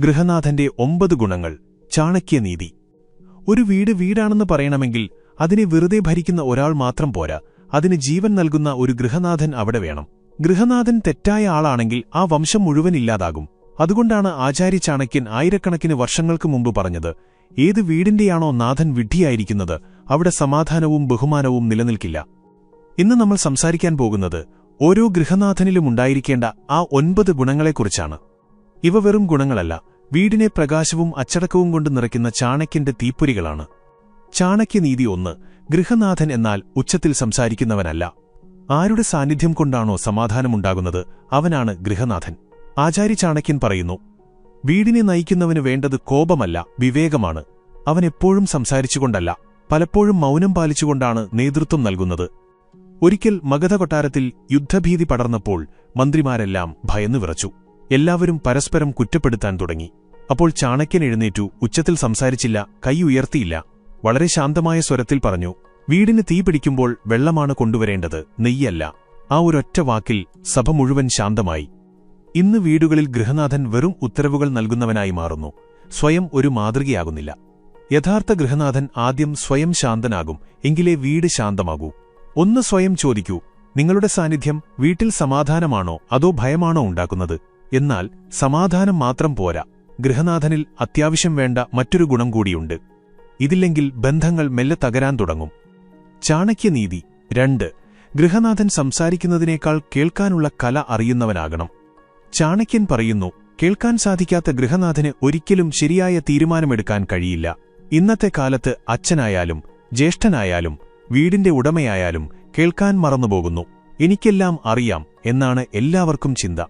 ഗൃഹനാഥന്റെ ഒമ്പത് ഗുണങ്ങൾ ചാണക്യനീതി. ഒരു വീട് വീടാണെന്ന് പറയണമെങ്കിൽ അതിനെ വെറുതെ ഭരിക്കുന്ന ഒരാൾ മാത്രം പോരാ. അതിന് ജീവൻ നൽകുന്ന ഒരു ഗൃഹനാഥൻ അവിടെ വേണം. ഗൃഹനാഥൻ തെറ്റായ ആളാണെങ്കിൽ ആ വംശം മുഴുവൻ ഇല്ലാതാകും. അതുകൊണ്ടാണ് ആചാര്യ ചാണക്യൻ ആയിരക്കണക്കിന് വർഷങ്ങൾക്ക് മുമ്പ് പറഞ്ഞത് ഏത് വീടിന്റെയാണോ നാഥൻ വിഡ്ഢിയായിരിക്കുന്നത് അവിടെ സമാധാനവും ബഹുമാനവും നിലനിൽക്കില്ല. ഇന്ന് നമ്മൾ സംസാരിക്കാൻ പോകുന്നത് ഓരോ ഗൃഹനാഥനിലും ഉണ്ടായിരിക്കേണ്ട ആ ഒൻപത് ഗുണങ്ങളെക്കുറിച്ചാണ്. ഇവ വെറും ഗുണങ്ങളല്ല വീടിനെ പ്രകാശവും അച്ചടക്കവും കൊണ്ട് നിറയ്ക്കുന്ന ചാണക്യന്റെ തീപ്പൊരികളാണ്. ചാണക്യനീതി ഒന്ന് ഗൃഹനാഥൻ എന്നാൽ ഉച്ചത്തിൽ സംസാരിക്കുന്നവനല്ല. ആരുടെ സാന്നിധ്യം കൊണ്ടാണോ സമാധാനമുണ്ടാകുന്നത് അവനാണ് ഗൃഹനാഥൻ. ആചാര്യ ചാണക്യൻ പറയുന്നു വീടിനെ നയിക്കുന്നവന് വേണ്ടത് കോപമല്ല വിവേകമാണ്. അവൻ എപ്പോഴും സംസാരിച്ചുകൊണ്ടല്ല പലപ്പോഴും മൗനം പാലിച്ചുകൊണ്ടാണ് നേതൃത്വം നൽകുന്നത്. ഒരിക്കൽ മഗധ കൊട്ടാരത്തിൽ യുദ്ധഭീതി പടർന്നപ്പോൾ മന്ത്രിമാരെല്ലാം ഭയന്നു വിറച്ചു. എല്ലാവരും പരസ്പരം കുറ്റപ്പെടുത്താൻ തുടങ്ങി. അപ്പോൾ ചാണക്യൻ എഴുന്നേറ്റു ഉച്ചത്തിൽ സംസാരിച്ചില്ല കൈ ഉയർത്തിയില്ല. വളരെ ശാന്തമായ സ്വരത്തിൽ പറഞ്ഞു വീടിന് തീ പിടിക്കുമ്പോൾ വെള്ളമാണ് കൊണ്ടുവരേണ്ടത് നെയ്യല്ല. ആ ഒരൊറ്റ വാക്കിൽ സഭ മുഴുവൻ ശാന്തമായി. ഇന്ന് വീടുകളിൽ ഗൃഹനാഥൻ വെറും ഉത്തരവുകൾ നൽകുന്നവനായി മാറുന്നു സ്വയം ഒരു മാതൃകയാകുന്നില്ല. യഥാർത്ഥ ഗൃഹനാഥൻ ആദ്യം സ്വയം ശാന്തനാകും എങ്കിലേ വീട് ശാന്തമാകൂ. ഒന്ന് സ്വയം ചോദിക്കൂ നിങ്ങളുടെ സാന്നിധ്യം വീട്ടിൽ സമാധാനമാണോ അതോ ഭയമാണോ ഉണ്ടാക്കുന്നത്? എന്നാൽ സമാധാനം മാത്രം പോരാ. ഗൃഹനാഥനിൽ അത്യാവശ്യം വേണ്ട മറ്റൊരു ഗുണം കൂടിയുണ്ട്. ഇതില്ലെങ്കിൽ ബന്ധങ്ങൾ മെല്ലെ തകരാൻ തുടങ്ങും. ചാണക്യനീതി രണ്ട്. ഗൃഹനാഥൻ സംസാരിക്കുന്നതിനേക്കാൾ കേൾക്കാനുള്ള കല അറിയുന്നവനാകണം. ചാണക്യൻ പറയുന്നു കേൾക്കാൻ സാധിക്കാത്ത ഗൃഹനാഥന് ഒരിക്കലും ശരിയായ തീരുമാനമെടുക്കാൻ കഴിയില്ല. ഇന്നത്തെ കാലത്ത് അച്ഛനായാലും ജ്യേഷ്ഠനായാലും വീടിന്റെ ഉടമയായാലും കേൾക്കാൻ മറന്നുപോകുന്നു. എനിക്കെല്ലാം അറിയാം എന്നാണ് എല്ലാവർക്കും ചിന്ത.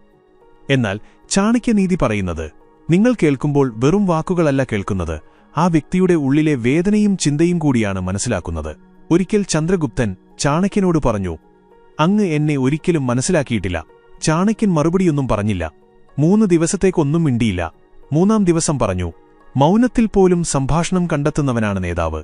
എന്നാൽ ചാണക്യനീതി പറയുന്നത് നിങ്ങൾ കേൾക്കുമ്പോൾ വെറും വാക്കുകളല്ല കേൾക്കുന്നത് ആ വ്യക്തിയുടെ ഉള്ളിലെ വേദനയും ചിന്തയും കൂടിയാണ് മനസ്സിലാക്കുന്നത്. ഒരിക്കൽ ചന്ദ്രഗുപ്തൻ ചാണക്യനോട് പറഞ്ഞു അങ്ങ് എന്നെ ഒരിക്കലും മനസ്സിലാക്കിയിട്ടില്ല. ചാണക്യൻ മറുപടിയൊന്നും പറഞ്ഞില്ല. മൂന്ന് ദിവസത്തേക്കൊന്നും മിണ്ടിയില്ല. മൂന്നാം ദിവസം പറഞ്ഞു മൗനത്തിൽ പോലും സംഭാഷണം കണ്ടെത്തുന്നവനാണ് നേതാവ്.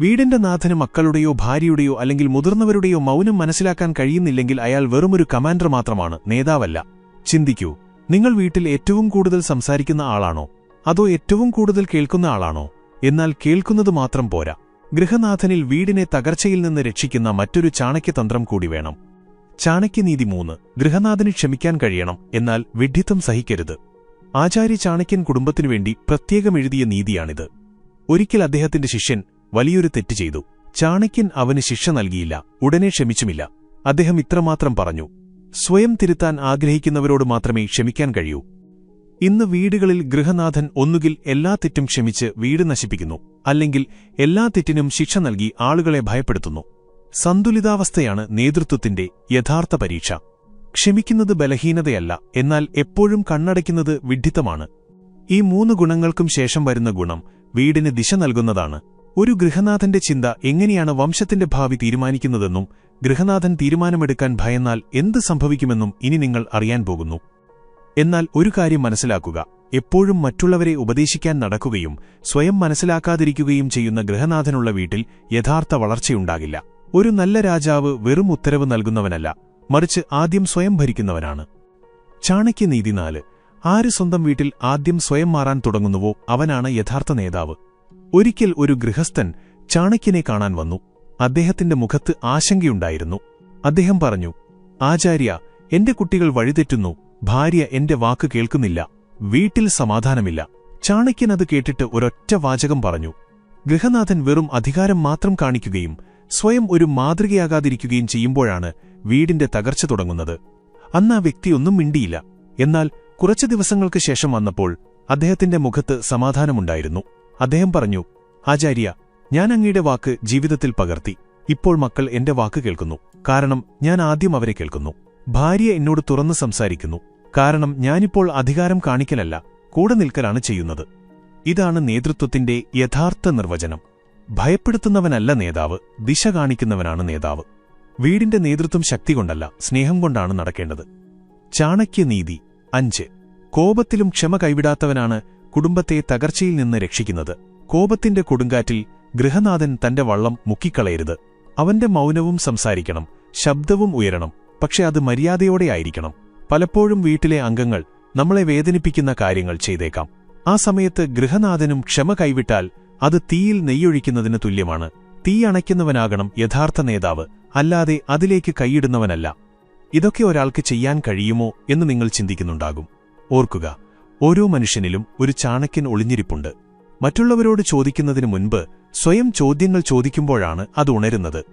വീടിന്റെ നാഥന് മക്കളുടെയോ ഭാര്യയുടെയോ അല്ലെങ്കിൽ മുതിർന്നവരുടെയോ മൗനം മനസ്സിലാക്കാൻ കഴിയുന്നില്ലെങ്കിൽ അയാൾ വെറുമൊരു കമാൻഡർ മാത്രമാണ് നേതാവല്ല. ചിന്തിക്കൂ നിങ്ങൾ വീട്ടിൽ ഏറ്റവും കൂടുതൽ സംസാരിക്കുന്ന ആളാണോ? അതോ ഏറ്റവും കൂടുതൽ കേൾക്കുന്ന ആളാണോ? എന്നാൽ കേൾക്കുന്നത് മാത്രം പോരാ. ഗൃഹനാഥനിൽ വീടിനെ തകർച്ചയിൽ നിന്ന് രക്ഷിക്കുന്ന മറ്റൊരു ചാണക്യതന്ത്രം കൂടി വേണം. ചാണക്യനീതി മൂന്ന് ഗൃഹനാഥന് ക്ഷമിക്കാൻ കഴിയണം എന്നാൽ വിഡ്ഢിത്തം സഹിക്കരുത്. ആചാര്യ ചാണക്യൻ കുടുംബത്തിനുവേണ്ടി പ്രത്യേകം എഴുതിയ നീതിയാണിത്. ഒരിക്കൽ അദ്ദേഹത്തിന്റെ ശിഷ്യൻ വലിയൊരു തെറ്റ് ചെയ്തു. ചാണക്യൻ അവന് ശിക്ഷ നൽകിയില്ല ഉടനെ ക്ഷമിച്ചുമില്ല. അദ്ദേഹം ഇത്രമാത്രം പറഞ്ഞു സ്വയം തിരുത്താൻ ആഗ്രഹിക്കുന്നവരോട് മാത്രമേ ക്ഷമിക്കാൻ കഴിയൂ. ഇന്ന് വീടുകളിൽ ഗൃഹനാഥൻ ഒന്നുകിൽ എല്ലാ തെറ്റും ക്ഷമിച്ച് വീട് നശിപ്പിക്കുന്നു അല്ലെങ്കിൽ എല്ലാ തെറ്റിനും ശിക്ഷ നൽകി ആളുകളെ ഭയപ്പെടുത്തുന്നു. സന്തുലിതാവസ്ഥയാണ് നേതൃത്വത്തിന്റെ യഥാർത്ഥ പരീക്ഷ. ക്ഷമിക്കുന്നത് ബലഹീനതയല്ല എന്നാൽ എപ്പോഴും കണ്ണടയ്ക്കുന്നത് വിഡ്ഢിത്തമാണ്. ഈ മൂന്ന് ഗുണങ്ങൾക്കും ശേഷം വരുന്ന ഗുണം വീടിന് ദിശ നൽകുന്നതാണ്. ഒരു ഗൃഹനാഥന്റെ ചിന്ത എങ്ങനെയാണ് വംശത്തിന്റെ ഭാവി തീരുമാനിക്കുന്നതെന്നും ഗൃഹനാഥൻ തീരുമാനമെടുക്കാൻ ഭയന്നാൽ എന്ത് സംഭവിക്കുമെന്നും ഇനി നിങ്ങൾ അറിയാൻ പോകുന്നു. എന്നാൽ ഒരു കാര്യം മനസ്സിലാക്കുക. എപ്പോഴും മറ്റുള്ളവരെ ഉപദേശിക്കാൻ നടക്കുകയും സ്വയം മനസ്സിലാക്കാതിരിക്കുകയും ചെയ്യുന്ന ഗൃഹനാഥനുള്ള വീട്ടിൽ യഥാർത്ഥ വളർച്ചയുണ്ടാകില്ല. ഒരു നല്ല രാജാവ് വെറും ഉത്തരവ് നൽകുന്നവനല്ല മറിച്ച് ആദ്യം സ്വയം ഭരിക്കുന്നവനാണ്. ചാണക്യനീതി നാല്. ആര് സ്വന്തം വീട്ടിൽ ആദ്യം സ്വയം മാറാൻ തുടങ്ങുന്നുവോ അവനാണ് യഥാർത്ഥ നേതാവ്. ഒരിക്കൽ ഒരു ഗൃഹസ്ഥൻ ചാണക്യനെ കാണാൻ വന്നു. അദ്ദേഹത്തിന്റെ മുഖത്ത് ആശങ്കയുണ്ടായിരുന്നു. അദ്ദേഹം പറഞ്ഞു ആചാര്യ എന്റെ കുട്ടികൾ വഴിതെറ്റുന്നു. ഭാര്യ എന്റെ വാക്ക് കേൾക്കുന്നില്ല. വീട്ടിൽ സമാധാനമില്ല. ചാണക്യൻ അത് കേട്ടിട്ട് ഒരൊറ്റ വാചകം പറഞ്ഞു. ഗൃഹനാഥൻ വെറും അധികാരം മാത്രം കാണിക്കുകയും സ്വയം ഒരു മാതൃകയാകാതിരിക്കുകയും ചെയ്യുമ്പോഴാണ് വീടിന്റെ തകർച്ച തുടങ്ങുന്നത്. അന്ന് ആ വ്യക്തിയൊന്നും മിണ്ടിയില്ല. എന്നാൽ കുറച്ചു ദിവസങ്ങൾക്ക് ശേഷം വന്നപ്പോൾ അദ്ദേഹത്തിന്റെ മുഖത്ത് സമാധാനമുണ്ടായിരുന്നു. അദ്ദേഹം പറഞ്ഞു ആചാര്യ ഞാൻ അങ്ങയുടെ വാക്ക് ജീവിതത്തിൽ പകർത്തി. ഇപ്പോൾ മക്കൾ എന്റെ വാക്ക് കേൾക്കുന്നു. കാരണം ഞാൻ ആദ്യം അവരെ കേൾക്കുന്നു. ഭാര്യ എന്നോട് തുറന്നു സംസാരിക്കുന്നു. കാരണം ഞാനിപ്പോൾ അധികാരം കാണിക്കലല്ല കൂടെ നിൽക്കലാണ് ചെയ്യുന്നത്. ഇതാണ് നേതൃത്വത്തിന്റെ യഥാർത്ഥ നിർവചനം. ഭയപ്പെടുത്തുന്നവനല്ല നേതാവ് ദിശ കാണിക്കുന്നവനാണ് നേതാവ്. വീടിന്റെ നേതൃത്വം ശക്തി കൊണ്ടല്ല സ്നേഹം കൊണ്ടാണ് നടക്കേണ്ടത്. ചാണക്യനീതി അഞ്ച്. കോപത്തിലും ക്ഷമ കൈവിടാത്തവനാണ് കുടുംബത്തെ തകർച്ചയിൽ നിന്ന് രക്ഷിക്കുന്നത്. കോപത്തിന്റെ കൊടുങ്കാറ്റിൽ ഗൃഹനാഥൻ തന്റെ വള്ളം മുക്കിക്കളയരുത്. അവന്റെ മൗനവും സംസാരിക്കണം ശബ്ദവും ഉയരണം പക്ഷെ അത് മര്യാദയോടെ ആയിരിക്കണം. പലപ്പോഴും വീട്ടിലെ അംഗങ്ങൾ നമ്മളെ വേദനിപ്പിക്കുന്ന കാര്യങ്ങൾ ചെയ്തേക്കാം. ആ സമയത്ത് ഗൃഹനാഥനും ക്ഷമ കൈവിട്ടാൽ അത് തീയിൽ നെയ്യൊഴിക്കുന്നതിന് തുല്യമാണ്. തീ അണയ്ക്കുന്നവനാകണം യഥാർത്ഥ നേതാവ് അല്ലാതെ അതിലേക്ക് കൈയിടുന്നവനല്ല. ഇതൊക്കെ ഒരാൾക്ക് ചെയ്യാൻ കഴിയുമോ എന്ന് നിങ്ങൾ ചിന്തിക്കുന്നുണ്ടാകും. ഓർക്കുക ഓരോ മനുഷ്യനിലും ഒരു ചാണക്യൻ ഒളിഞ്ഞിരിപ്പുണ്ട്. മറ്റുള്ളവരോട് ചോദിക്കുന്നതിനു മുൻപ് സ്വയം ചോദ്യങ്ങൾ ചോദിക്കുമ്പോഴാണ് അത് ഉണരുന്നത്.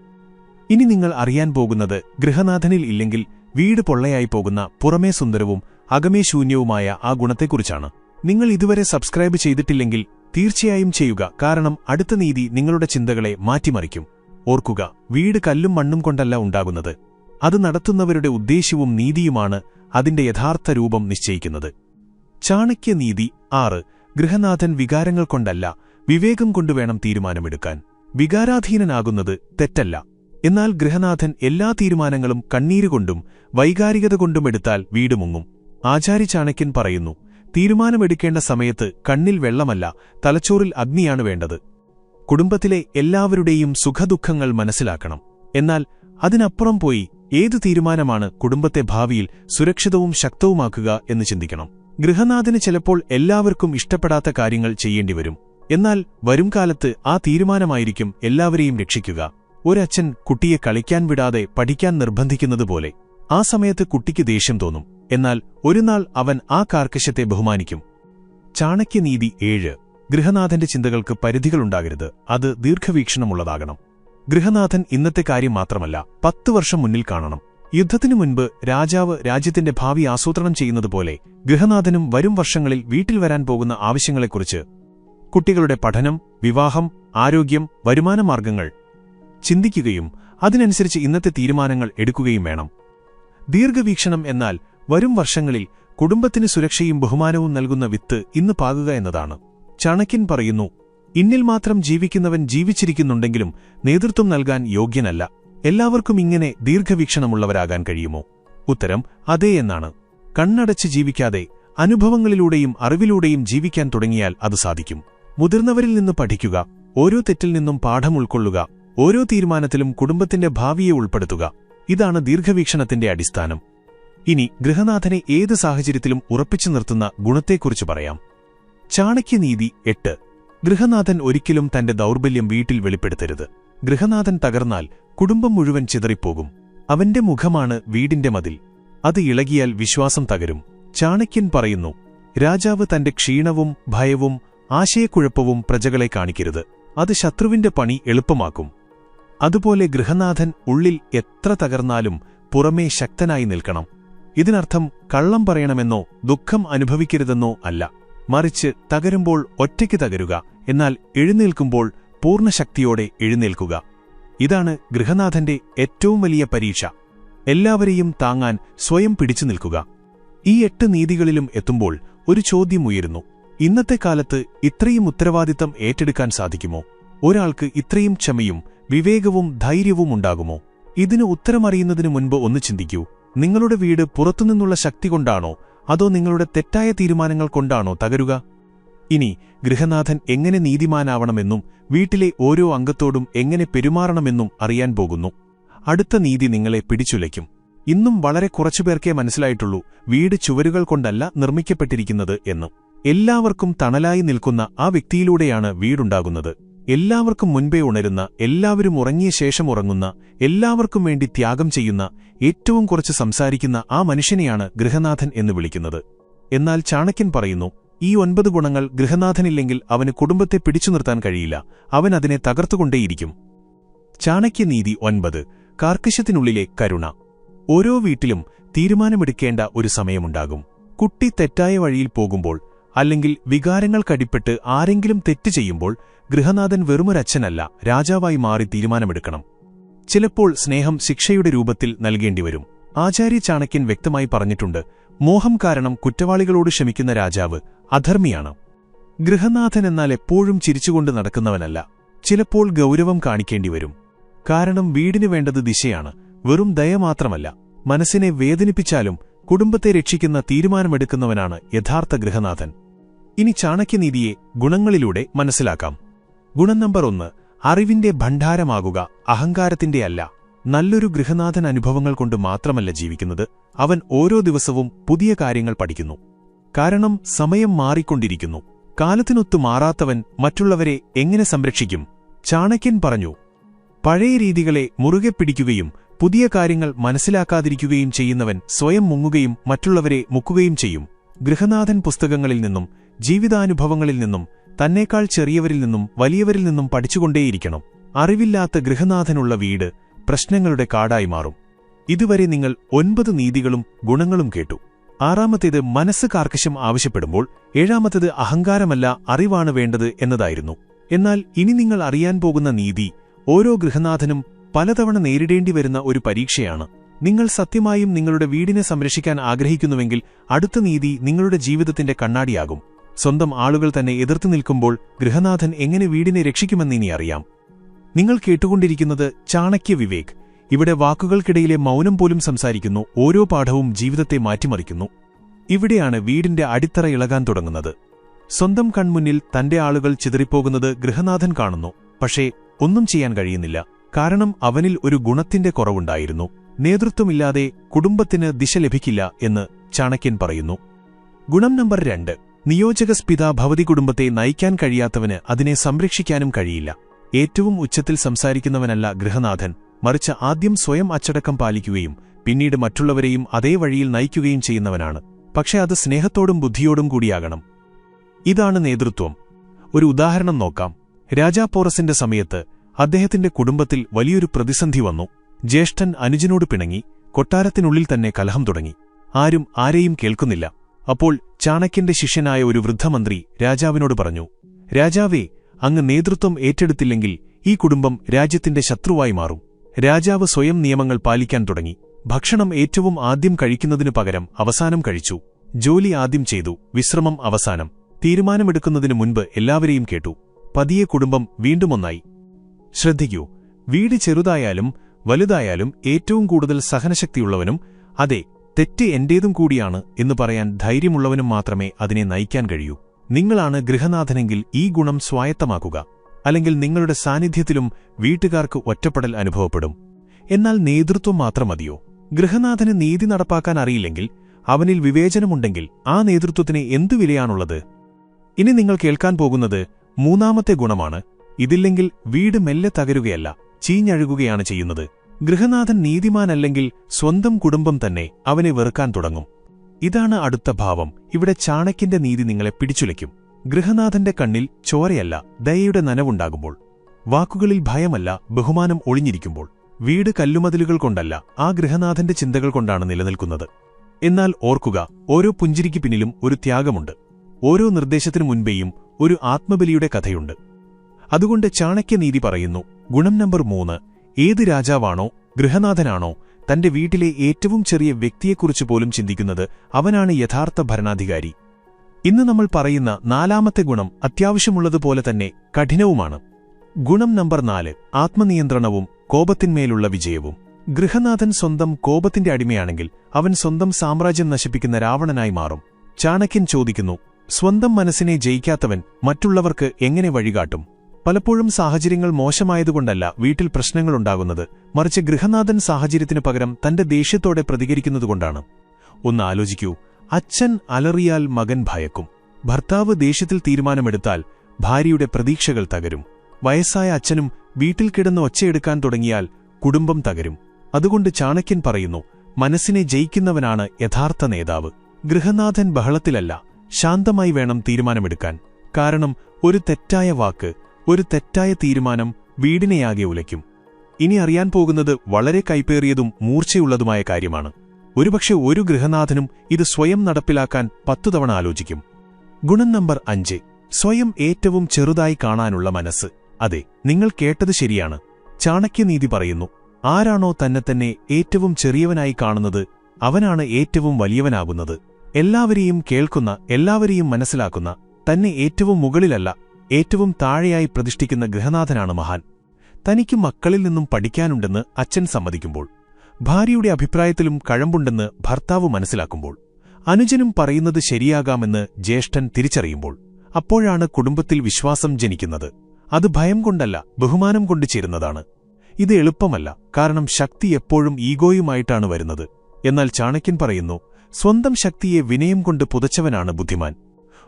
ഇനി നിങ്ങൾ അറിയാൻ പോകുന്നത് ഗൃഹനാഥനിൽ ഇല്ലെങ്കിൽ വീട് പൊള്ളയായി പോകുന്ന പുറമേ സുന്ദരവും അകമേ ശൂന്യവുമായ ആ ഗുണത്തെക്കുറിച്ചാണ്. നിങ്ങൾ ഇതുവരെ സബ്സ്ക്രൈബ് ചെയ്തിട്ടില്ലെങ്കിൽ തീർച്ചയായും ചെയ്യുക കാരണം അടുത്ത നീതി നിങ്ങളുടെ ചിന്തകളെ മാറ്റിമറിക്കും. ഓർക്കുക വീട് കല്ലും മണ്ണും കൊണ്ടല്ല ഉണ്ടാകുന്നത്. അത് നടത്തുന്നവരുടെ ഉദ്ദേശ്യവും നീതിയുമാണ് അതിന്റെ യഥാർത്ഥ രൂപം നിശ്ചയിക്കുന്നത്. ചാണക്യനീതി ആറ് ഗൃഹനാഥൻ വികാരങ്ങൾ കൊണ്ടല്ല വിവേകം കൊണ്ടുവേണം തീരുമാനമെടുക്കാൻ. വികാരാധീനനാകുന്നത് തെറ്റല്ല. എന്നാൽ ഗൃഹനാഥൻ എല്ലാ തീരുമാനങ്ങളും കണ്ണീരുകൊണ്ടും വൈകാരികത കൊണ്ടുമെടുത്താൽ വീട് മുങ്ങും. ആചാരി ചാണക്യൻ പറയുന്നു തീരുമാനമെടുക്കേണ്ട സമയത്ത് കണ്ണിൽ വെള്ളമല്ല തലച്ചോറിൽ അഗ്നിയാണ് വേണ്ടത്. കുടുംബത്തിലെ എല്ലാവരുടെയും സുഖദുഃഖങ്ങൾ മനസ്സിലാക്കണം. എന്നാൽ അതിനപ്പുറം പോയി ഏതു തീരുമാനമാണ് കുടുംബത്തെ ഭാവിയിൽ സുരക്ഷിതവും ശക്തവുമാക്കുക എന്ന് ചിന്തിക്കണം. ഗൃഹനാഥന് ചിലപ്പോൾ എല്ലാവർക്കും ഇഷ്ടപ്പെടാത്ത കാര്യങ്ങൾ ചെയ്യേണ്ടി വരും. എന്നാൽ വരും വരുംകാലത്ത് ആ തീരുമാനമായിരിക്കും എല്ലാവരെയും രക്ഷിക്കുക. ഒരച്ഛൻ കുട്ടിയെ കളിക്കാൻ വിടാതെ പഠിക്കാൻ നിർബന്ധിക്കുന്നതുപോലെ ആ സമയത്ത് കുട്ടിക്ക് ദേഷ്യം തോന്നും. എന്നാൽ ഒരുനാൾ അവൻ ആ കാർക്കശ്യത്തെ ബഹുമാനിക്കും. ചാണക്യനീതി ഏഴ്. ഗൃഹനാഥന്റെ ചിന്തകൾക്ക് പരിധികളുണ്ടാകരുത് അത് ദീർഘവീക്ഷണമുള്ളതാകണം. ഗൃഹനാഥൻ ഇന്നത്തെ കാര്യം മാത്രമല്ല പത്തു വർഷം മുന്നിൽ കാണണം. യുദ്ധത്തിനു മുൻപ് രാജാവ് രാജ്യത്തിന്റെ ഭാവി ആസൂത്രണം ചെയ്യുന്നതുപോലെ ഗൃഹനാഥനും വരും വർഷങ്ങളിൽ വീട്ടിൽ വരാൻ പോകുന്ന ആവശ്യങ്ങളെക്കുറിച്ച് കുട്ടികളുടെ പഠനം വിവാഹം ആരോഗ്യം വരുമാനമാർഗങ്ങൾ ചിന്തിക്കുകയും അതിനനുസരിച്ച് ഇന്നത്തെ തീരുമാനങ്ങൾ എടുക്കുകയും വേണം. ദീർഘവീക്ഷണം എന്നാൽ വരും വർഷങ്ങളിൽ കുടുംബത്തിന് സുരക്ഷയും ബഹുമാനവും നൽകുന്ന വിത്ത് ഇന്ന് പാകുക എന്നതാണ്. ചണക്കിൻ പറയുന്നു ഇന്നിൽ മാത്രം ജീവിക്കുന്നവൻ ജീവിച്ചിരിക്കുന്നുണ്ടെങ്കിലും നേതൃത്വം നൽകാൻ യോഗ്യനല്ല. എല്ലാവർക്കും ഇങ്ങനെ ദീർഘവീക്ഷണമുള്ളവരാകാൻ കഴിയുമോ? ഉത്തരം അതേ എന്നാണ്. കണ്ണടച്ച് ജീവിക്കാതെ അനുഭവങ്ങളിലൂടെയും അറിവിലൂടെയും ജീവിക്കാൻ തുടങ്ങിയാൽ അത് സാധിക്കും. മുതിർന്നവരിൽ നിന്ന് പഠിക്കുക ഓരോ തെറ്റിൽ നിന്നും പാഠം ഉൾക്കൊള്ളുക ഓരോ തീരുമാനത്തിലും കുടുംബത്തിന്റെ ഭാവിയെ ഉൾപ്പെടുത്തുക. ഇതാണ് ദീർഘവീക്ഷണത്തിന്റെ അടിസ്ഥാനം. ഇനി ഗൃഹനാഥനെ ഏത് സാഹചര്യത്തിലും ഉറപ്പിച്ചു നിർത്തുന്ന ഗുണത്തെക്കുറിച്ച് പറയാം. ചാണക്യനീതി എട്ട്. ഗൃഹനാഥൻ ഒരിക്കലും തന്റെ ദൗർബല്യം വീട്ടിൽ വെളിപ്പെടുത്തരുത്. ഗൃഹനാഥൻ തകർന്നാൽ കുടുംബം മുഴുവൻ ചിതറിപ്പോകും. അവന്റെ മുഖമാണ് വീടിന്റെ മതിൽ. അത് ഇളകിയാൽ വിശ്വാസം തകരും. ചാണക്യൻ പറയുന്നു രാജാവ് തന്റെ ക്ഷീണവും ഭയവും ആശയക്കുഴപ്പവും പ്രജകളെ കാണിക്കരുത്. അത് ശത്രുവിന്റെ പണി എളുപ്പമാക്കും. അതുപോലെ ഗൃഹനാഥൻ ഉള്ളിൽ എത്ര തകർന്നാലും പുറമേ ശക്തനായി നിൽക്കണം. ഇതിനർത്ഥം കള്ളം പറയണമെന്നോ ദുഃഖം അനുഭവിക്കരുതെന്നോ അല്ല. മറിച്ച് തകരുമ്പോൾ ഒറ്റയ്ക്ക് തകരുക. എന്നാൽ എഴുന്നേൽക്കുമ്പോൾ പൂർണശക്തിയോടെ എഴുന്നേൽക്കുക. ഇതാണ് ഗൃഹനാഥന്റെ ഏറ്റവും വലിയ പരീക്ഷ. എല്ലാവരെയും താങ്ങാൻ സ്വയം പിടിച്ചു നിൽക്കുക. ഈ എട്ട് നീതികളിലും എത്തുമ്പോൾ ഒരു ചോദ്യം ഉയരുന്നു. ഇന്നത്തെ കാലത്ത് ഇത്രയും ഉത്തരവാദിത്തം ഏറ്റെടുക്കാൻ സാധിക്കുമോ? ഒരാൾക്ക് ഇത്രയും ക്ഷമയും വിവേകവും ധൈര്യവും ഉണ്ടാകുമോ? ഇതിന് ഉത്തരമറിയുന്നതിനു മുൻപ് ഒന്ന് ചിന്തിക്കൂ. നിങ്ങളുടെ വീട് പുറത്തുനിന്നുള്ള ശക്തി കൊണ്ടാണോ? അതോ നിങ്ങളുടെ തെറ്റായ തീരുമാനങ്ങൾ കൊണ്ടാണോ തകരുക? ഇനി ഗൃഹനാഥൻ എങ്ങനെ നീതിമാനാവണമെന്നും വീട്ടിലെ ഓരോ അംഗത്തോടും എങ്ങനെ പെരുമാറണമെന്നും അറിയാൻ പോകുന്നു. അടുത്ത നീതി നിങ്ങളെ പിടിച്ചുലയ്ക്കും. ഇന്നും വളരെ കുറച്ചുപേർക്കേ മനസ്സിലായിട്ടുള്ളൂ വീട് ചുവരുകൾ കൊണ്ടല്ല നിർമ്മിക്കപ്പെട്ടിരിക്കുന്നത് എന്ന്. എല്ലാവർക്കും തണലായി നിൽക്കുന്ന ആ വ്യക്തിയിലൂടെയാണ് വീടുണ്ടാകുന്നത്. എല്ലാവർക്കും മുൻപേ ഉണരുന്ന എല്ലാവരും ഉറങ്ങിയ ശേഷം ഉറങ്ങുന്ന എല്ലാവർക്കും വേണ്ടി ത്യാഗം ചെയ്യുന്ന ഏറ്റവും കുറച്ച് സംസാരിക്കുന്ന ആ മനുഷ്യനെയാണ് ഗൃഹനാഥൻ എന്ന് വിളിക്കുന്നത്. എന്നാൽ ചാണക്യൻ പറയുന്നു ഈ ഒൻപത് ഗുണങ്ങൾ ഗൃഹനാഥനില്ലെങ്കിൽ അവന് കുടുംബത്തെ പിടിച്ചു നിർത്താൻ കഴിയില്ല. അവൻ അതിനെ തകർത്തുകൊണ്ടേയിരിക്കും. ചാണക്യനീതി ഒൻപത് കാർക്കശ്യത്തിനുള്ളിലെ കരുണ. ഓരോ വീട്ടിലും തീരുമാനമെടുക്കേണ്ട ഒരു സമയമുണ്ടാകും. കുട്ടി തെറ്റായ വഴിയിൽ പോകുമ്പോൾ അല്ലെങ്കിൽ വികാരങ്ങൾ കടിപ്പെട്ട് ആരെങ്കിലും തെറ്റ് ചെയ്യുമ്പോൾ ഗൃഹനാഥൻ വെറുമൊരച്ഛനല്ല രാജാവായി മാറി തീരുമാനമെടുക്കണം. ചിലപ്പോൾ സ്നേഹം ശിക്ഷയുടെ രൂപത്തിൽ നൽകേണ്ടിവരും. ആചാര്യ ചാണക്യൻ വ്യക്തമായി പറഞ്ഞിട്ടുണ്ട് മോഹം കാരണം കുറ്റവാളികളോട് ക്ഷമിക്കുന്ന രാജാവ് അധർമ്മിയാണ്. ഗൃഹനാഥൻ എന്നാൽ എപ്പോഴും ചിരിച്ചുകൊണ്ട് നടക്കുന്നവനല്ല. ചിലപ്പോൾ ഗൗരവം കാണിക്കേണ്ടി വരും. കാരണം വീടിനു വേണ്ടത് ദിശയാണ് വെറും ദയ മാത്രമല്ല. മനസ്സിനെ വേദനിപ്പിച്ചാലും കുടുംബത്തെ രക്ഷിക്കുന്ന തീരുമാനമെടുക്കുന്നവനാണ് യഥാർത്ഥ ഗൃഹനാഥൻ. ഇനി ചാണക്യനീതിയെ ഗുണങ്ങളിലൂടെ മനസ്സിലാക്കാം. ഗുണം നമ്പർ ഒന്ന് അറിവിന്റെ ഭണ്ഡാരമാകുക അഹങ്കാരത്തിന്റെ അല്ല. നല്ലൊരു ഗൃഹനാഥൻ അനുഭവങ്ങൾ കൊണ്ട് മാത്രമല്ല ജീവിക്കുന്നത് അവൻ ഓരോ ദിവസവും പുതിയ കാര്യങ്ങൾ പഠിക്കുന്നു. കാരണം സമയം മാറിക്കൊണ്ടിരിക്കുന്നു. കാലത്തിനൊത്തു മാറാത്തവൻ മറ്റുള്ളവരെ എങ്ങനെ സംരക്ഷിക്കും? ചാണക്യൻ പറഞ്ഞു പഴയ രീതികളെ മുറുകെ പിടിക്കുകയും പുതിയ കാര്യങ്ങൾ മനസ്സിലാക്കാതിരിക്കുകയും ചെയ്യുന്നവൻ സ്വയം മുങ്ങുകയും മറ്റുള്ളവരെ മുക്കുകയും ചെയ്യും. ഗൃഹനാഥൻ പുസ്തകങ്ങളിൽ നിന്നും ജീവിതാനുഭവങ്ങളിൽ നിന്നും തന്നേക്കാൾ ചെറിയവരിൽ നിന്നും വലിയവരിൽ നിന്നും പഠിച്ചുകൊണ്ടേയിരിക്കണം. അറിവില്ലാത്ത ഗൃഹനാഥനുള്ള വീട് പ്രശ്നങ്ങളുടെ കാടായി മാറും. ഇതുവരെ നിങ്ങൾ ഒൻപത് നീതികളും ഗുണങ്ങളും കേട്ടു. ആറാമത്തേത് മനസ്സ് കാർക്കശം ആവശ്യപ്പെടുമ്പോൾ ഏഴാമത്തേത് അഹങ്കാരമല്ല അറിവാണ് വേണ്ടത് എന്നതായിരുന്നു. എന്നാൽ ഇനി നിങ്ങൾ അറിയാൻ പോകുന്ന നീതി ഓരോ ഗൃഹനാഥനും പലതവണ നേരിടേണ്ടി വരുന്ന ഒരു പരീക്ഷയാണ്. നിങ്ങൾ സത്യമായും നിങ്ങളുടെ വീടിനെ സംരക്ഷിക്കാൻ ആഗ്രഹിക്കുന്നുവെങ്കിൽ അടുത്ത നീതി നിങ്ങളുടെ ജീവിതത്തിന്റെ കണ്ണാടിയാകും. സ്വന്തം ആളുകൾ തന്നെ എതിർത്തു നിൽക്കുമ്പോൾ ഗൃഹനാഥൻ എങ്ങനെ വീടിനെ രക്ഷിക്കുമെന്ന് ഇനി അറിയാം. നിങ്ങൾ കേട്ടുകൊണ്ടിരിക്കുന്നത് ചാണക്യ വിവേക് ഇവിടെ വാക്കുകൾക്കിടയിലെ മൗനം പോലും സംസാരിക്കുന്നു. ഓരോ പാഠവും ജീവിതത്തെ മാറ്റിമറിക്കുന്നു. ഇവിടെയാണ് വീടിന്റെ അടിത്തറ ഇളകാൻ തുടങ്ങുന്നത്. സ്വന്തം കൺമുന്നിൽ തന്റെ ആളുകൾ ചിതറിപ്പോകുന്നത് ഗൃഹനാഥൻ കാണുന്നു. പക്ഷേ ഒന്നും ചെയ്യാൻ കഴിയുന്നില്ല. കാരണം അവനിൽ ഒരു ഗുണത്തിന്റെ കുറവുണ്ടായിരുന്നു. നേതൃത്വമില്ലാതെ കുടുംബത്തിന് ദിശ ലഭിക്കില്ല എന്ന് ചാണക്യൻ പറയുന്നു. ഗുണം നമ്പർ രണ്ട്. നിയോജകസ്പിത ഭവതി കുടുംബത്തെ നയിക്കാൻ കഴിയാത്തവന് അതിനെ സംരക്ഷിക്കാനും കഴിയില്ല. ഏറ്റവും ഉച്ചത്തിൽ സംസാരിക്കുന്നവനല്ല ഗൃഹനാഥൻ. മറിച്ച് ആദ്യം സ്വയം അച്ചടക്കം പാലിക്കുകയും പിന്നീട് മറ്റുള്ളവരെയും അതേ വഴിയിൽ നയിക്കുകയും ചെയ്യുന്നവനാണ്. പക്ഷെ അത് സ്നേഹത്തോടും ബുദ്ധിയോടും കൂടിയാകണം. ഇതാണ് നേതൃത്വം. ഒരു ഉദാഹരണം നോക്കാം. രാജാ പോറസിന്റെ സമയത്ത് അദ്ദേഹത്തിന്റെ കുടുംബത്തിൽ വലിയൊരു പ്രതിസന്ധി വന്നു. ജ്യേഷ്ഠൻ അനുജനോട് പിണങ്ങി കൊട്ടാരത്തിനുള്ളിൽ തന്നെ കലഹം തുടങ്ങി. ആരും ആരെയും കേൾക്കുന്നില്ല. അപ്പോൾ ചാണക്യന്റെ ശിഷ്യനായ ഒരു വൃദ്ധമന്ത്രി രാജാവിനോട് പറഞ്ഞു രാജാവേ അങ്ങ് നേതൃത്വം ഏറ്റെടുത്തില്ലെങ്കിൽ ഈ കുടുംബം രാജ്യത്തിന്റെ ശത്രുവായി മാറും. രാജാവ് സ്വയം നിയമങ്ങൾ പാലിക്കാൻ തുടങ്ങി. ഭക്ഷണം ഏറ്റവും ആദ്യം കഴിക്കുന്നതിനു പകരം അവസാനം കഴിച്ചു. ജോലി ആദ്യം ചെയ്തു. വിശ്രമം അവസാനം. തീരുമാനമെടുക്കുന്നതിനു മുൻപ് എല്ലാവരെയും കേട്ടു. പതിയെ കുടുംബം വീണ്ടും ഒന്നായി. ശ്രദ്ധിക്കൂ. വീട് ചെറുതായാലും വലുതായാലും ഏറ്റവും കൂടുതൽ സഹനശക്തിയുള്ളവനും അതെ തെറ്റ് എന്റേതും കൂടിയാണ് എന്ന് പറയാൻ ധൈര്യമുള്ളവനും മാത്രമേ അതിനെ നയിക്കാൻ കഴിയൂ. നിങ്ങളാണ് ഗൃഹനാഥനെങ്കിൽ ഈ ഗുണം സ്വായത്തമാക്കുക. അല്ലെങ്കിൽ നിങ്ങളുടെ സാന്നിധ്യത്തിലും വീട്ടുകാർക്ക് ഒറ്റപ്പെടൽ അനുഭവപ്പെടും. എന്നാൽ നേതൃത്വം മാത്രം മതിയോ? ഗൃഹനാഥന് നീതി നടപ്പാക്കാൻ അറിയില്ലെങ്കിൽ അവനിൽ വിവേചനമുണ്ടെങ്കിൽ ആ നേതൃത്വത്തിന് എന്തു വിലയാണുള്ളത്? ഇനി നിങ്ങൾ കേൾക്കാൻ പോകുന്നത് മൂന്നാമത്തെ ഗുണമാണ്. ഇതില്ലെങ്കിൽ വീട് മെല്ലെ തകരുകയല്ല ചീഞ്ഞഴുകുകയാണ് ചെയ്യുന്നത്. ഗൃഹനാഥൻ നീതിമാനല്ലെങ്കിൽ സ്വന്തം കുടുംബം തന്നെ അവനെ വെറുക്കാൻ തുടങ്ങും. ഇതാണ് അടുത്ത ഭാവം. ഇവിടെ ചാണക്യന്റെ നീതി നിങ്ങളെ പിടിച്ചുലയ്ക്കും. ഗൃഹനാഥന്റെ കണ്ണിൽ ചോരയല്ല ദയയുടെ നനവുണ്ടാകുമ്പോൾ. വാക്കുകളിൽ ഭയമല്ല ബഹുമാനം ഒളിഞ്ഞിരിക്കുമ്പോൾ. വീട് കല്ലുമതിലുകൾ കൊണ്ടല്ല ആ ഗൃഹനാഥന്റെ ചിന്തകൾ കൊണ്ടാണ് നിലനിൽക്കുന്നത്. എന്നാൽ ഓർക്കുക ഓരോ പുഞ്ചിരിക്ക് പിന്നിലും ഒരു ത്യാഗമുണ്ട്. ഓരോ നിർദ്ദേശത്തിനു മുൻപേയും ഒരു ആത്മബലിയുടെ കഥയുണ്ട്. അതുകൊണ്ട് ചാണക്യനീതി പറയുന്നു ഗുണം നമ്പർ മൂന്ന് ഏത് രാജാവാണോ ഗൃഹനാഥനാണോ തന്റെ വീട്ടിലെ ഏറ്റവും ചെറിയ വ്യക്തിയെക്കുറിച്ച് പോലും ചിന്തിക്കുന്നത് അവനാണ് യഥാർത്ഥ ഭരണാധികാരി. ഇന്ന് നമ്മൾ പറയുന്ന നാലാമത്തെ ഗുണം അത്യാവശ്യമുള്ളതുപോലെ തന്നെ കഠിനവുമാണ്. ഗുണം നമ്പർ നാല് ആത്മനിയന്ത്രണവും കോപത്തിന്മേലുള്ള വിജയവും. ഗൃഹനാഥൻ സ്വന്തം കോപത്തിന്റെ അടിമയാണെങ്കിൽ അവൻ സ്വന്തം സാമ്രാജ്യം നശിപ്പിക്കുന്ന രാവണനായി മാറും. ചാണക്യൻ ചോദിക്കുന്നു സ്വന്തം മനസ്സിനെ ജയിക്കാത്തവൻ മറ്റുള്ളവർക്ക് എങ്ങനെ വഴികാട്ടും? പലപ്പോഴും സാഹചര്യങ്ങൾ മോശമായതുകൊണ്ടല്ല വീട്ടിൽ പ്രശ്നങ്ങളുണ്ടാകുന്നത് മറിച്ച് ഗൃഹനാഥൻ സാഹചര്യത്തിനു പകരം തന്റെ ദേഷ്യത്തോടെ പ്രതികരിക്കുന്നതുകൊണ്ടാണ്. ഒന്ന് ആലോചിക്കൂ അച്ഛൻ അലറിയാൽ മകൻ ഭയക്കും. ഭർത്താവ് ദേഷ്യത്തിൽ തീരുമാനമെടുത്താൽ ഭാര്യയുടെ പ്രതീക്ഷകൾ തകരും. വയസ്സായ അച്ഛനും വീട്ടിൽ കിടന്ന് ഒച്ചയെടുക്കാൻ തുടങ്ങിയാൽ കുടുംബം തകരും. അതുകൊണ്ട് ചാണക്യൻ പറയുന്നു മനസ്സിനെ ജയിക്കുന്നവനാണ് യഥാർത്ഥ നേതാവ്. ഗൃഹനാഥൻ ബഹളത്തിലല്ല ശാന്തമായി വേണം തീരുമാനമെടുക്കാൻ. കാരണം ഒരു തെറ്റായ വാക്ക് ഒരു തെറ്റായ തീരുമാനം വീടിനെയാകെ ഉലയ്ക്കും. ഇനി അറിയാൻ പോകുന്നത് വളരെ കൈപ്പേറിയതും മൂർച്ചയുള്ളതുമായ കാര്യമാണ്. ഒരുപക്ഷെ ഒരു ഗൃഹനാഥനും ഇത് സ്വയം നടപ്പിലാക്കാൻ പത്തു തവണ ആലോചിക്കും. ഗുണം നമ്പർ അഞ്ച്. സ്വയം ഏറ്റവും ചെറുതായി കാണാനുള്ള മനസ്സ്. അതെ നിങ്ങൾ കേട്ടത് ശരിയാണ്. ചാണക്യനീതി പറയുന്നു ആരാണോ തന്നെ തന്നെ ഏറ്റവും ചെറിയവനായി കാണുന്നത് അവനാണ് ഏറ്റവും വലിയവനാകുന്നത്. എല്ലാവരെയും കേൾക്കുന്ന എല്ലാവരെയും മനസ്സിലാക്കുന്ന തന്നെ ഏറ്റവും മുകളിലല്ല ഏറ്റവും താഴെയായി പ്രതിഷ്ഠിക്കുന്ന ഗൃഹനാഥനാണ് മഹാൻ. തനിക്ക് മക്കളിൽ നിന്നും പഠിക്കാനുണ്ടെന്ന് അച്ഛൻ സമ്മതിക്കുമ്പോൾ ഭാര്യയുടെ അഭിപ്രായത്തിലും കഴമ്പുണ്ടെന്ന് ഭർത്താവ് മനസ്സിലാക്കുമ്പോൾ അനുജനും പറയുന്നത് ശരിയാകാമെന്ന് ജ്യേഷ്ഠൻ തിരിച്ചറിയുമ്പോൾ അപ്പോഴാണ് കുടുംബത്തിൽ വിശ്വാസം ജനിക്കുന്നത്. അത് ഭയം കൊണ്ടല്ല ബഹുമാനം കൊണ്ട് ചേരുന്നതാണ്. ഇത് എളുപ്പമല്ല കാരണം ശക്തി എപ്പോഴും ഈഗോയുമായിട്ടാണ് വരുന്നത്. എന്നാൽ ചാണക്യൻ പറയുന്നു സ്വന്തം ശക്തിയെ വിനയം കൊണ്ട് പുതച്ചവനാണ് ബുദ്ധിമാൻ.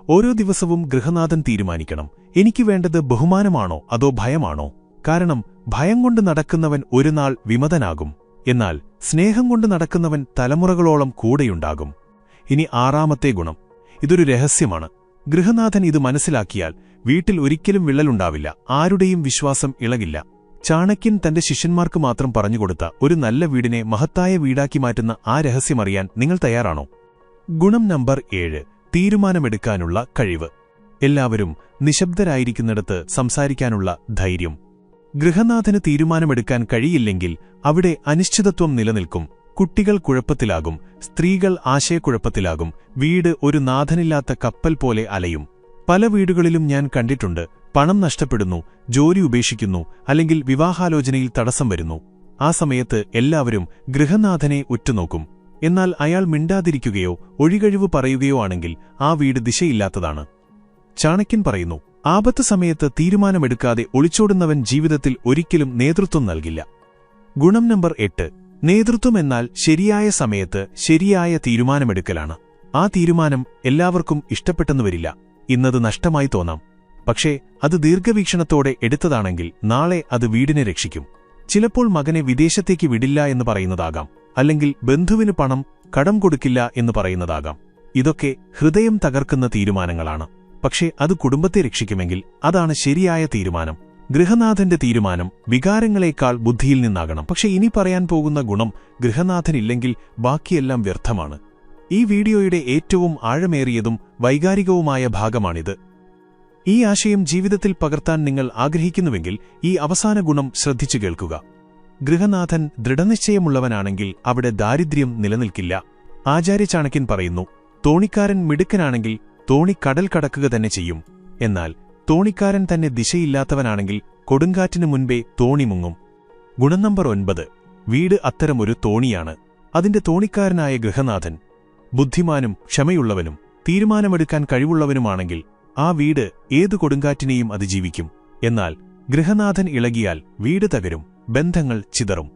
ഓരോ ദിവസവും ഗൃഹനാഥൻ തീരുമാനിക്കണം എനിക്ക് വേണ്ടത് ബഹുമാനമാണോ അതോ ഭയമാണോ? കാരണം ഭയം കൊണ്ട് നടക്കുന്നവൻ ഒരുനാൾ വിമതനാകും. എന്നാൽ സ്നേഹം കൊണ്ട് നടക്കുന്നവൻ തലമുറകളോളം കൂടെയുണ്ടാകും. ഇനി ആറാമത്തെ ഗുണം. ഇതൊരു രഹസ്യമാണ്. ഗൃഹനാഥൻ ഇത് മനസ്സിലാക്കിയാൽ വീട്ടിൽ ഒരിക്കലും വിള്ളലുണ്ടാവില്ല. ആരുടെയും വിശ്വാസം ഇളകില്ല. ചാണക്യൻ തന്റെ ശിഷ്യന്മാർക്ക് മാത്രം പറഞ്ഞുകൊടുത്ത ഒരു നല്ല വീടിനെ മഹത്തായ വീടാക്കി മാറ്റുന്ന ആ രഹസ്യമറിയാൻ നിങ്ങൾ തയ്യാറാണോ? ഗുണം നമ്പർ ഏഴ്. തീരുമാനമെടുക്കാനുള്ള കഴിവ്. എല്ലാവരും നിശബ്ദരായിരിക്കുന്നിടത്ത് സംസാരിക്കാനുള്ള ധൈര്യം. ഗൃഹനാഥന് തീരുമാനമെടുക്കാൻ കഴിയില്ലെങ്കിൽ അവിടെ അനിശ്ചിതത്വം നിലനിൽക്കും കുട്ടികൾ കുഴപ്പത്തിലാകും സ്ത്രീകൾ ആശയക്കുഴപ്പത്തിലാകും വീട് ഒരു നാഥനില്ലാത്ത കപ്പൽ പോലെ അലയും. പല വീടുകളിലും ഞാൻ കണ്ടിട്ടുണ്ട് പണം നഷ്ടപ്പെടുന്നു ജോലി ഉപേക്ഷിക്കുന്നു അല്ലെങ്കിൽ വിവാഹാലോചനയിൽ തടസ്സം വരുന്നു. ആ സമയത്ത് എല്ലാവരും ഗൃഹനാഥനെ ഉറ്റുനോക്കും. എന്നാൽ അയാൾ മിണ്ടാതിരിക്കുകയോ ഒഴികഴിവ് പറയുകയോ ആണെങ്കിൽ ആ വീട് ദിശയില്ലാത്തതാണ്. ചാണക്യൻ പറയുന്നു ആപത്ത് സമയത്ത് തീരുമാനമെടുക്കാതെ ഒളിച്ചോടുന്നവൻ ജീവിതത്തിൽ ഒരിക്കലും നേതൃത്വം നൽകില്ല. ഗുണം നമ്പർ എട്ട്. നേതൃത്വം എന്നാൽ ശരിയായ സമയത്ത് ശരിയായ തീരുമാനമെടുക്കലാണ്. ആ തീരുമാനം എല്ലാവർക്കും ഇഷ്ടപ്പെട്ടെന്നു വരില്ല. ഇന്നത് നഷ്ടമായി തോന്നാം. പക്ഷേ അത് ദീർഘവീക്ഷണത്തോടെ എടുത്തതാണെങ്കിൽ നാളെ അത് വീടിനെ രക്ഷിക്കും. ചിലപ്പോൾ മകനെ വിദേശത്തേക്ക് വിടില്ല എന്ന് പറയുന്നതാകാം. അല്ലെങ്കിൽ ബന്ധുവിന് പണം കടം കൊടുക്കില്ല എന്ന് പറയുന്നതാകാം. ഇതൊക്കെ ഹൃദയം തകർക്കുന്ന തീരുമാനങ്ങളാണ്. പക്ഷേ അത് കുടുംബത്തെ രക്ഷിക്കുമെങ്കിൽ അതാണ് ശരിയായ തീരുമാനം. ഗൃഹനാഥന്റെ തീരുമാനം വികാരങ്ങളേക്കാൾ ബുദ്ധിയിൽ നിന്നാകണം. പക്ഷേ ഇനി പറയാൻ പോകുന്ന ഗുണം ഗൃഹനാഥനില്ലെങ്കിൽ ബാക്കിയെല്ലാം വ്യർത്ഥമാണ്. ഈ വീഡിയോയുടെ ഏറ്റവും ആഴമേറിയതും വൈകാരികവുമായ ഭാഗമാണിത്. ഈ ആശയം ജീവിതത്തിൽ പകർത്താൻ നിങ്ങൾ ആഗ്രഹിക്കുന്നുവെങ്കിൽ ഈ അവസാന ഗുണം ശ്രദ്ധിച്ചു കേൾക്കുക. ഗൃഹനാഥൻ ദൃഢനിശ്ചയമുള്ളവനാണെങ്കിൽ അവിടെ ദാരിദ്ര്യം നിലനിൽക്കില്ല. ആചാര്യ ചാണക്യൻ പറയുന്നു തോണിക്കാരൻ മിടുക്കനാണെങ്കിൽ തോണി കടൽ കടക്കുക തന്നെ ചെയ്യും. എന്നാൽ തോണിക്കാരൻ തന്നെ ദിശയില്ലാത്തവനാണെങ്കിൽ കൊടുങ്കാറ്റിനു മുൻപേ തോണി മുങ്ങും. ഗുണം നമ്പർ ഒൻപത്. വീട് അത്തരമൊരു തോണിയാണ്. അതിന്റെ തോണിക്കാരനായ ഗൃഹനാഥൻ. ബുദ്ധിമാനും ക്ഷമയുള്ളവനും തീരുമാനമെടുക്കാൻ കഴിവുള്ളവനുമാണെങ്കിൽ ആ വീട് ഏതു കൊടുങ്കാറ്റിനെയും അതിജീവിക്കും. എന്നാൽ ഗൃഹനാഥൻ ഇളകിയാൽ വീട് തകരും ബന്ധങ്ങൾ ചിതറും.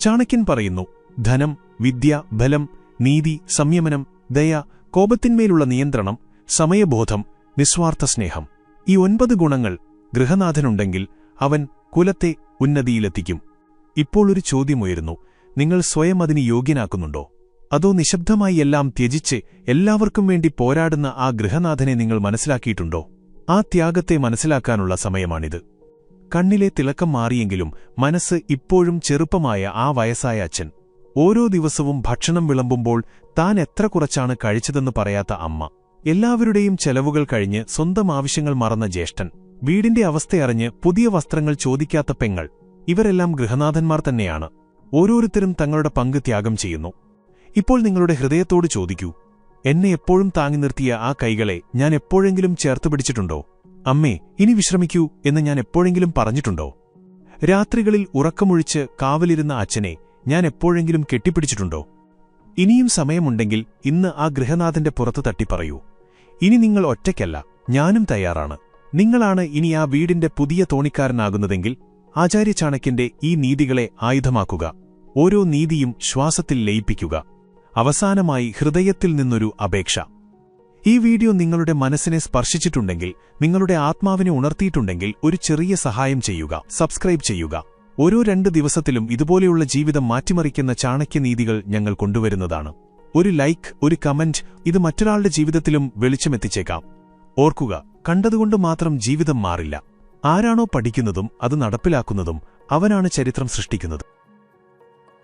ചാണക്യൻ പറയുന്നു ധനം വിദ്യ ബലം നീതി സംയമനം ദയ കോപത്തിന്മേലുള്ള നിയന്ത്രണം സമയബോധം നിസ്വാർത്ഥ സ്നേഹം ഈ ഒൻപത് ഗുണങ്ങൾ ഗൃഹനാഥനുണ്ടെങ്കിൽ അവൻ കുലത്തെ ഉന്നതിയിലെത്തിക്കും. ഇപ്പോൾ ഒരു ചോദ്യമുയരുന്നു നിങ്ങൾ സ്വയം അതിന് യോഗ്യനാക്കുന്നുണ്ടോ? അതോ നിശബ്ദമായി എല്ലാം ത്യജിച്ച് എല്ലാവർക്കും വേണ്ടി പോരാടുന്ന ആ ഗൃഹനാഥനെ നിങ്ങൾ മനസ്സിലാക്കിയിട്ടുണ്ടോ? ആ ത്യാഗത്തെ മനസ്സിലാക്കാനുള്ള സമയമാണിത്. കണ്ണിലെ തിളക്കം മാറിയെങ്കിലും മനസ്സ് ഇപ്പോഴും ചെറുപ്പമായ ആ വയസ്സായ അച്ഛൻ. ഓരോ ദിവസവും ഭക്ഷണം വിളമ്പുമ്പോൾ താൻ എത്ര കുറച്ചാണ് കഴിച്ചതെന്ന് പറയാത്ത അമ്മ. എല്ലാവരുടെയും ചെലവുകൾ കഴിഞ്ഞ് സ്വന്തം ആവശ്യങ്ങൾ മറന്ന ജ്യേഷ്ഠൻ. വീടിന്റെ അവസ്ഥയറിഞ്ഞ് പുതിയ വസ്ത്രങ്ങൾ ചോദിക്കാത്ത പെങ്ങൾ. ഇവരെല്ലാം ഗൃഹനാഥന്മാർ തന്നെയാണ്. ഓരോരുത്തരും തങ്ങളുടെ പങ്ക് ത്യാഗം ചെയ്യുന്നു. ഇപ്പോൾ നിങ്ങളുടെ ഹൃദയത്തോട് ചോദിക്കൂ. എന്നെ എപ്പോഴും താങ്ങി നിർത്തിയ ആ കൈകളെ ഞാൻ എപ്പോഴെങ്കിലും ചേർത്ത് പിടിച്ചിട്ടുണ്ടോ? അമ്മേ ഇനി വിശ്രമിക്കൂ എന്ന് ഞാൻ എപ്പോഴെങ്കിലും പറഞ്ഞിട്ടുണ്ടോ? രാത്രികളിൽ ഉറക്കമൊഴിച്ച് കാവലിരുന്ന അച്ഛനെ ഞാൻ എപ്പോഴെങ്കിലും കെട്ടിപ്പിടിച്ചിട്ടുണ്ടോ? ഇനിയും സമയമുണ്ടെങ്കിൽ ഇന്ന് ആ ഗൃഹനാഥന്റെ പുറത്ത് തട്ടിപ്പറയൂ. ഇനി നിങ്ങൾ ഒറ്റയ്ക്കല്ല ഞാനും തയ്യാറാണ്. നിങ്ങളാണ് ഇനി ആ വീടിന്റെ പുതിയ തോണിക്കാരനാകുന്നതെങ്കിൽ ആചാര്യ ചാണക്യന്റെ ഈ നീതികളെ ആയുധമാക്കുക ഓരോ നീതിയും ശ്വാസത്തിൽ ലയിപ്പിക്കുക. അവസാനമായി ഹൃദയത്തിൽ നിന്നൊരു അപേക്ഷ. ഈ വീഡിയോ നിങ്ങളുടെ മനസ്സിനെ സ്പർശിച്ചിട്ടുണ്ടെങ്കിൽ നിങ്ങളുടെ ആത്മാവിനെ ഉണർത്തിയിട്ടുണ്ടെങ്കിൽ ഒരു ചെറിയ സഹായം ചെയ്യുക സബ്സ്ക്രൈബ് ചെയ്യുക. ഓരോ രണ്ട് ദിവസത്തിലും ഇതുപോലെയുള്ള ജീവിതം മാറ്റിമറിക്കുന്ന ചാണക്യനീതികൾ ഞങ്ങൾ കൊണ്ടുവരുന്നതാണ്. ഒരു ലൈക്ക് ഒരു കമന്റ് ഇത് മറ്റൊരാളുടെ ജീവിതത്തിലും വെളിച്ചമെത്തിച്ചേക്കാം. ഓർക്കുക കണ്ടതുകൊണ്ട് മാത്രം ജീവിതം മാറില്ല. ആരാണോ പഠിക്കുന്നതും അത് നടപ്പിലാക്കുന്നതും അവനാണ് ചരിത്രം സൃഷ്ടിക്കുന്നത്.